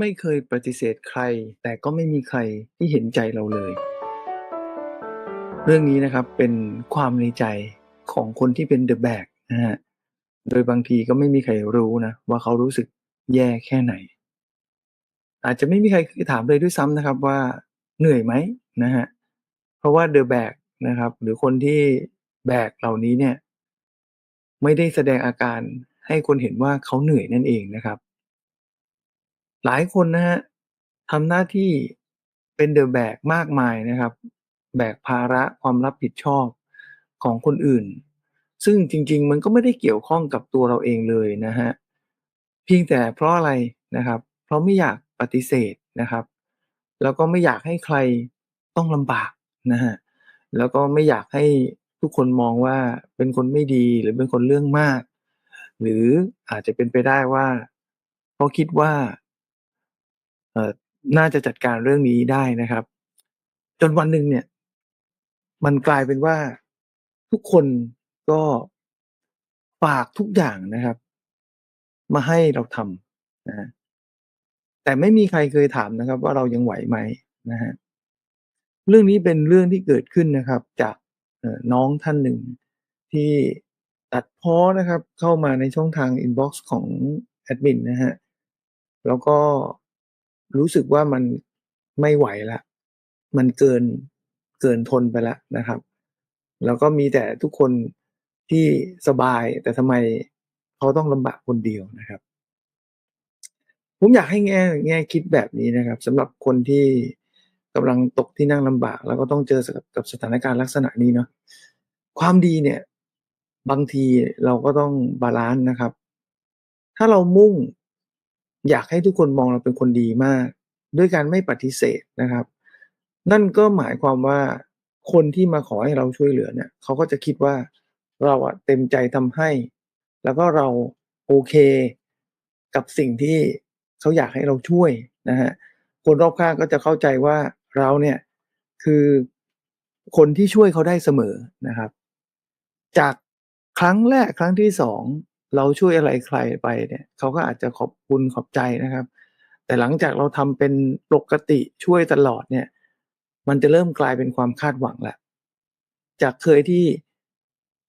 ไม่เคยปฏิเสธใคร แต่ก็ไม่มีใครที่เห็นใจเราเลย เรื่องนี้นะครับเป็นความในใจของคนที่เป็น The Bag นะฮะโดยบางทีก็ไม่มีใครรู้นะ ว่าเขารู้สึกแย่แค่ไหน อาจจะไม่มีใครถามเลยด้วยซ้ำนะครับว่าเหนื่อยไหมนะฮะเพราะว่า The Bag นะครับ หรือคนที่แบกเหล่านี้เนี่ย ไม่ได้แสดงอาการให้คนเห็นว่าเขาเหนื่อยนั่นเองนะครับ หลายคนนะฮะทำหน้าที่เป็น The Bag มากมายนะครับ แบกภาระความรับผิดชอบของคนอื่น ซึ่งจริง ๆ มันก็ไม่ได้เกี่ยวข้องกับตัวเราเองเลยนะครับเพียงแต่เพราะอะไรนะครับ เพราะไม่อยากปฏิเสธนะครับ แล้วก็ไม่อยากให้ใครต้องลำบากนะครับแล้วก็ไม่อยากให้ทุกคนมองว่าเป็นคนไม่ดีหรือเป็นคนเรื่องมาก หรืออาจจะเป็นไปได้ว่าเขาคิดว่า น่าจะจัดการเรื่องนี้ได้นะครับ จนวันหนึ่งเนี่ย มันกลายเป็นว่าทุกคนก็ฝากทุกอย่างนะครับ มาให้เราทำนะแต่ไม่มีใครเคยถามนะครับ ว่าเรายังไหวไหมนะครับเรื่องนี้เป็นเรื่องที่เกิดขึ้นนะครับ จากน้องท่านหนึ่งที่ตัดพ้อนะครับ เข้ามาในช่องทางอินบ็อกซ์ของแอดมินนะครับแล้วก็ รู้สึกว่ามันไม่ไหวล้วมันเกินเกินทนไปแล้วนะครับ แล้วก็มีแต่ทุกคนที่สบายแต่ทำไมเขาต้องลำบากคนเดียวนะครับ ผมอยากให้แง่แง่คิดแบบนี้นะครับสำหรับคนที่กำลังตกที่นั่งลำบาก แล้วก็ต้องเจอกับสถานการณ์ลักษณะนี้เนาะความดีเนี่ย บางทีเราก็ต้องบาลันซ์นะครับ ถ้าเรามุ่ง อยากให้ทุกคนมองเราเป็นคนดีมาก ด้วยการไม่ปฏิเสธนะครับ นั่นก็หมายความว่าคนที่มาขอให้เราช่วยเหลือเนี่ยเขาก็จะคิดว่าเราอะเต็มใจทำให้ แล้วก็เราโอเคกับสิ่งที่เขาอยากให้เราช่วยนะครับคนรอบข้างก็จะเข้าใจว่าเราเนี่ยคือคนที่ช่วยเขาได้เสมอนะครับ จากครั้งแรกครั้งที่2 เราช่วยอะไรใครไปเนี่ยเขาก็อาจจะขอบคุณขอบใจนะครับ แต่หลังจากเราทำเป็นปกติช่วยตลอดเนี่ย มันจะเริ่มกลายเป็นความคาดหวังแหล้วจากเคยที่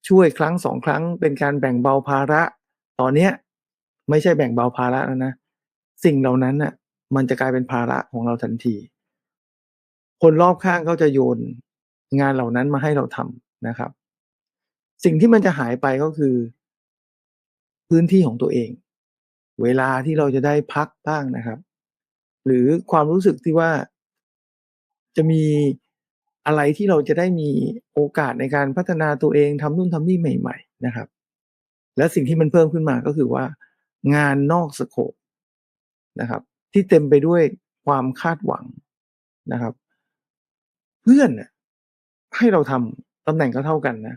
ช่วยครั้ง2ครั้ง เป็นการแบ่งเบาภาระ ตอนเนี้ยไม่ใช่แบ่งเบาภาระแล้วนะสิ่งเหล่านั้นน่ะ มันจะกลายเป็นภาระของเราทันที คนรอบข้างก็จะโยนงานเหล่านั้นมาให้เราทำนะครับ สิ่งที่มันจะหายไปก็คือ พื้นที่ของตัวเอง เวลาที่เราจะได้พักบ้างนะครับ หรือความรู้สึกที่ว่า จะมีอะไรที่เราจะได้มีโอกาสในการพัฒนาตัวเองทำนู่นทำนี่ใหม่ ๆ นะครับ และสิ่งที่มันเพิ่มขึ้นมาก็คือว่า งานนอกสโกปนะครับ ที่เต็มไปด้วยความคาดหวังนะครับ เพื่อนให้เราทำตำแหน่งก็เท่ากันนะ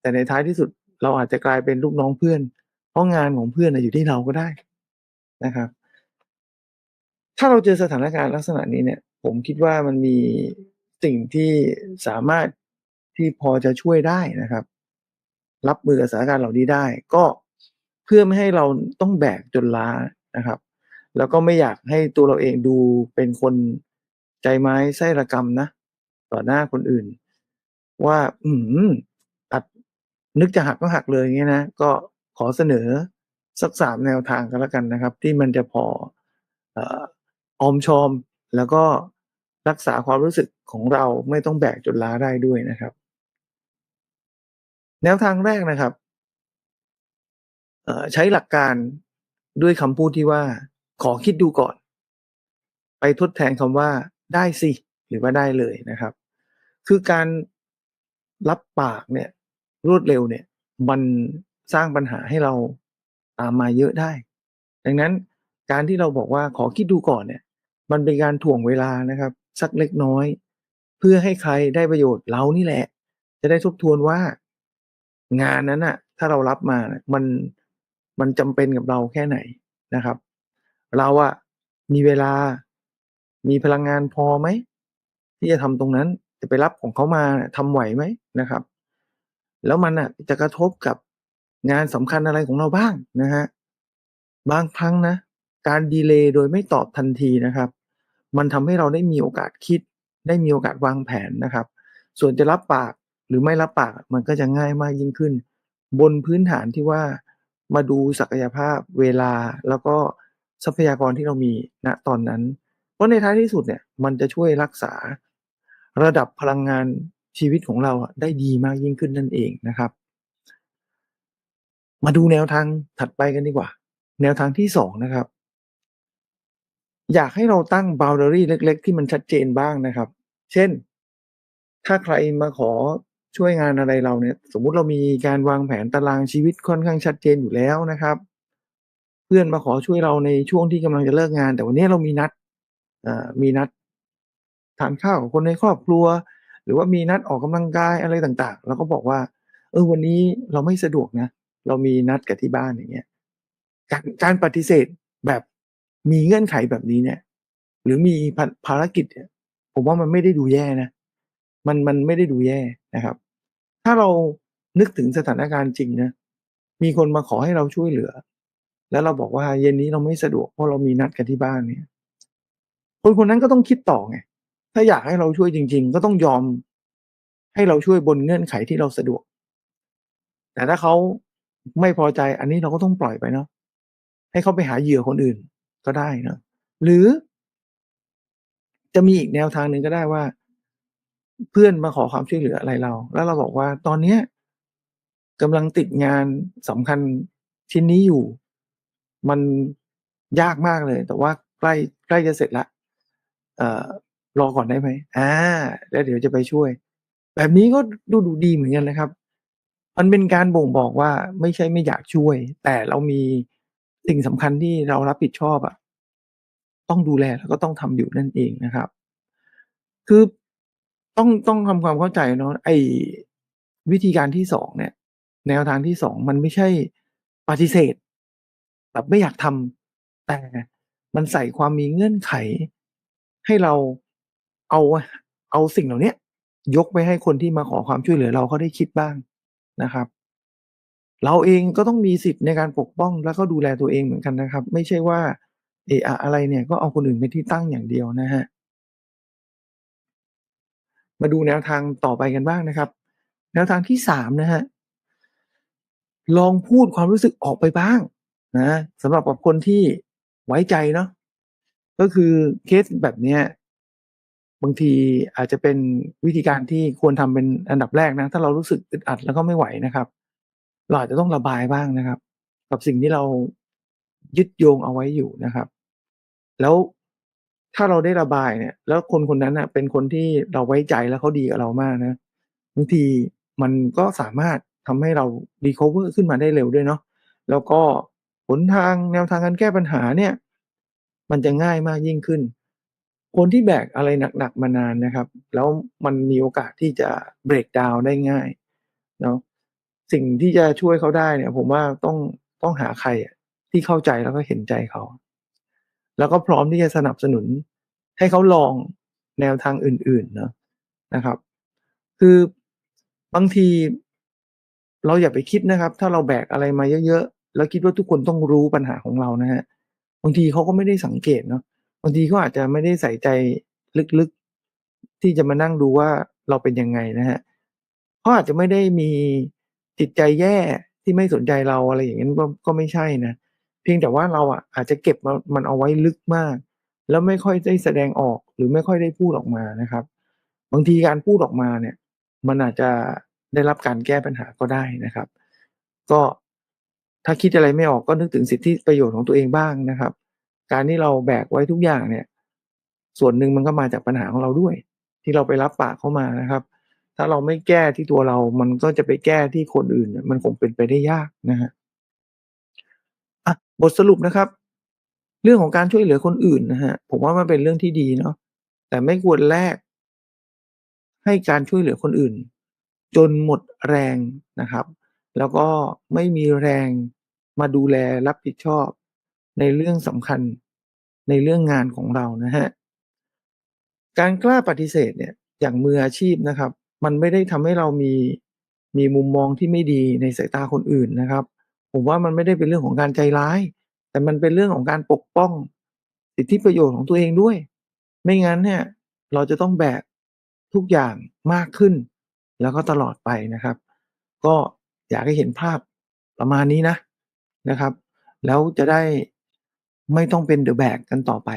แต่ในท้ายที่สุดเราอาจจะกลายเป็นลูกน้องเพื่อน เพราะงานของเพื่อนอยู่ที่เราก็ได้นะครับ ถ้าเราเจอสถานการณ์ลักษณะนี้เนี่ย ผมคิดว่ามันมีสิ่งที่สามารถที่พอจะช่วยได้นะครับ รับมือกับสถานการณ์เหล่านี้ได้ ก็เพื่อไม่ให้เราต้องแบกจนล้านะครับ แล้วก็ไม่อยากให้ตัวเราเองดูเป็นคนใจไม้ไส้ระกำนะต่อหน้าคนอื่น ว่า อื้อฮือตัดนึกจะหักก็หักเลยอย่างงี้นะก็ ขอเสนอสัก3แนวทางก็แล้วกันนะครับ ที่มันจะพอออมชอมแล้วก็รักษาความรู้สึกของเราไม่ต้องแบกจนล้าได้ด้วยนะครับ แนวทางแรกนะครับใช้หลักการด้วยคำพูดที่ว่า ขอคิดดูก่อน ไปทดแทนคำว่าได้สิ หรือว่าได้เลยนะครับ คือการรับปากเนี่ยรวดเร็วเนี่ย มัน สร้างปัญหาให้เราตามมาเยอะได้ ดังนั้นการที่เราบอกว่าขอคิดดูก่อนเนี่ย มันเป็นการถ่วงเวลานะครับ สักเล็กน้อย เพื่อให้ใครได้ประโยชน์เรานี่แหละ จะได้ทบทวนว่า งานนั้นน่ะถ้าเรารับมามันมันจำเป็นกับเราแค่ไหนนะครับ เราอะมีเวลามีพลังงานพอไหม ที่จะทำตรงนั้นจะไปรับของเขามาทำไหวไหมนะครับ แล้วมันน่ะจะกระทบกับ งานสำคัญอะไรของเราบ้างนะครับางครั้งนะ การดีเลย์โดยไม่ตอบทันทีนะครับ มันทำให้เราได้มีโอกาสคิด ได้มีโอกาสวางแผนนะครับ ส่วนจะรับปากหรือไม่รับปากมันก็จะง่ายมากยิ่งขึ้น บนพื้นฐานที่ว่ามาดูศักยภาพเวลาแล้วก็ทรัพยากรที่เรามีณตอนนั้น เพราะในท้ายที่สุดเนี่ยมันจะช่วยรักษา ระดับพลังงานชีวิตของเราได้ดีมากยิ่งขึ้นนั่นเองนะครับ มาดูแนวทางถัดไปกันดีกว่า แนวทางที่สองนะครับ อยากให้เราตั้ง boundary เล็ก ๆ ที่มันชัดเจนบ้างนะครับ เช่น ถ้าใครมาขอช่วยงานอะไรเราเนี่ย สมมุติเรามีการวางแผนตารางชีวิตค่อนข้างชัดเจนอยู่แล้วนะครับ เพื่อนมาขอช่วยเราในช่วงที่กำลังจะเลิกงาน แต่วันนี้เรามีนัดมีนัดทานข้าวกับคนในครอบครัว หรือว่ามีนัดออกกำลังกายอะไรต่างๆเราก็บอกว่า เออวันนี้เราไม่สะดวกนะ เรามีนัดกับที่บ้านอย่างเงี้ยการการปฏิเสธแบบมีเงื่อนไขแบบนี้เนี่ย หรือมีภาภารกิจเนี่ยผมว่ามันไม่ได้ดูแย่นะมันมันไม่ได้ดูแย่นะครับ ถ้าเรานึกถึงสถานการณ์จริงนะมีคนมาขอให้เราช่วยเหลือ แล้วเราบอกว่าเย็นนี้เราไม่สะดวกเพราะเรามีนัดกันที่บ้านเนี่ยคนคนนั้นก็ต้องคิดต่อไงถ้าอยากให้เราช่วยจริง ๆ ก็ต้องยอมให้เราช่วยบนเงื่อนไขที่เราสะดวก แต่ถ้าเขา ไม่พอใจอันนี้เราก็ต้องปล่อยไปเนาะให้เขาไปหาเหยื่อคนอื่นก็ได้เนาะหรือ จะมีอีกแนวทางหนึ่งก็ได้ว่า เพื่อนมาขอความช่วยเหลืออะไรเรา แล้วเราบอกว่าตอนเนี้ยกำลังติดงานสำคัญชิ้นนี้อยู่ มันยากมากเลย แต่ว่าใกล้ใกล้จะเสร็จล้วเอ่อรอก่อนได้ไหมอ่า แล้วเดี๋ยวจะไปช่วย แบบนี้ก็ดูดูดีเหมือนกันนะครับ มันเป็นการบ่งบอกว่าไม่ใช่ไม่อยากช่วย แต่เรามีสิ่งสำคัญที่เรารับผิดชอบอะต้องดูแลแล้วก็ต้องทำอยู่นั่นเองนะครับ คือต้องต้องทำความเข้าใจเนาะไอ้วิธีการที่2เนี่ย แนวทางที่2มันไม่ใช่ปฏิเสธ แบบไม่อยากทำแต่มันใส่ความมีเงื่อนไข ให้เราเอาเอาสิ่งเหล่านี้ยกไปให้คนที่มาขอความช่วยเหลือเราเขาได้คิดบ้าง นะครับ เราเองก็ต้องมีสิทธิ์ในการปกป้องแล้วก็ดูแลตัวเองเหมือนกันนะครับ ไม่ใช่ว่าเอะอะอะไรเนี่ยก็เอาคนอื่นเป็นที่ตั้งอย่างเดียวนะครับมาดูแนวทางต่อไปกันบ้างนะครับ แนวทางที่3นะครับลองพูดความรู้สึกออกไปบ้างนะสำหรับกับคนที่ไว้ใจเนาะก็คือเคสแบบเนี้ย บางทีอาจจะเป็นวิธีการที่ควรทำเป็นอันดับแรกนะ ถ้าเรารู้สึกอึดอัดแล้วก็ไม่ไหวนะครับ เราอาจจะต้องระบายบ้างนะครับ กับสิ่งที่เรายึดโยงเอาไว้อยู่นะครับ แล้วถ้าเราได้ระบายเนี่ย แล้วคนคนนั้นน่ะ เป็นคนที่เราไว้ใจแล้วเขาดีกับเรามากนะบางทีมันก็สามารถทำให้เรา recover ขึ้นมาได้เร็วด้วยเนาะแล้วก็หนทางแนวทางการแก้ปัญหาเนี่ย มันจะง่ายมากยิ่งขึ้น คนที่แบกอะไรหนักๆมานานนะครับ แล้วมันมีโอกาสที่จะ break down ได้ง่ายเนาะสิ่งที่จะช่วยเขาได้เนี่ย ผมว่าต้องต้องหาใครอะที่เข้าใจแล้วก็เห็นใจเขา แล้วก็พร้อมที่จะสนับสนุนให้เขาลองแนวทางอื่นๆเนาะนะครับ คือบางทีเราอย่าไปคิดนะครับ ถ้าเราแบกอะไรมาเยอะๆแล้วคิดว่าทุกคนต้องรู้ปัญหาของเรานะครับบางทีเขาก็ไม่ได้สังเกตเนาะ บางทีเขาอาจจะไม่ได้ใส่ใจลึกๆ ที่จะมานั่งดูว่าเราเป็นยังไงนะครับเขาอาจจะไม่ได้มีจิตใจแย่ที่ไม่สนใจเราอะไรอย่างงั้นก็ก็ไม่ใช่นะเพียงแต่ว่าเราอะอาจจะเก็บมันเอาไว้ลึกมาก แล้วไม่ค่อยได้แสดงออกหรือไม่ค่อยได้พูดออกมานะครับ บางทีการพูดออกมาเนี่ย มันอาจจะได้รับการแก้ปัญหาก็ได้นะครับ ก็ถ้าคิดอะไรไม่ออกก็นึกถึงสิทธิประโยชน์ของตัวเองบ้างนะครับ การที่เราแบกไว้ทุกอย่างเนี่ย ส่วนหนึ่งมันก็มาจากปัญหาของเราด้วย ที่เราไปรับปากเข้ามานะครับ ถ้าเราไม่แก้ที่ตัวเรา มันก็จะไปแก้ที่คนอื่น มันคงเป็นไปได้ยากนะครับอะบทสรุปนะครับ เรื่องของการช่วยเหลือคนอื่นนะครับผมว่ามันเป็นเรื่องที่ดีเนาะแต่ไม่ควรแลกให้การช่วยเหลือคนอื่น จนหมดแรงนะครับ แล้วก็ไม่มีแรงมาดูแลรับผิดชอบ ในเรื่องสำคัญในเรื่องงานของเรานะครับการกล้าปฏิเสธเนี่ยอย่างมืออาชีพนะครับ มันไม่ได้ทำให้เรามีมีมุมมองที่ไม่ดีในสายตาคนอื่นนะครับ ผมว่ามันไม่ได้เป็นเรื่องของการใจร้าย แต่มันเป็นเรื่องของการปกป้อง สิทธิประโยชน์ของตัวเองด้วย ไม่งั้นเนี่ยเราจะต้องแบกทุกอย่างมากขึ้น แล้วก็ตลอดไปนะครับ ก็อยากให้เห็นภาพประมาณนี้นะนะครับ แล้วจะได้ ไม่ต้องเป็นเดอะแบกกันต่อไป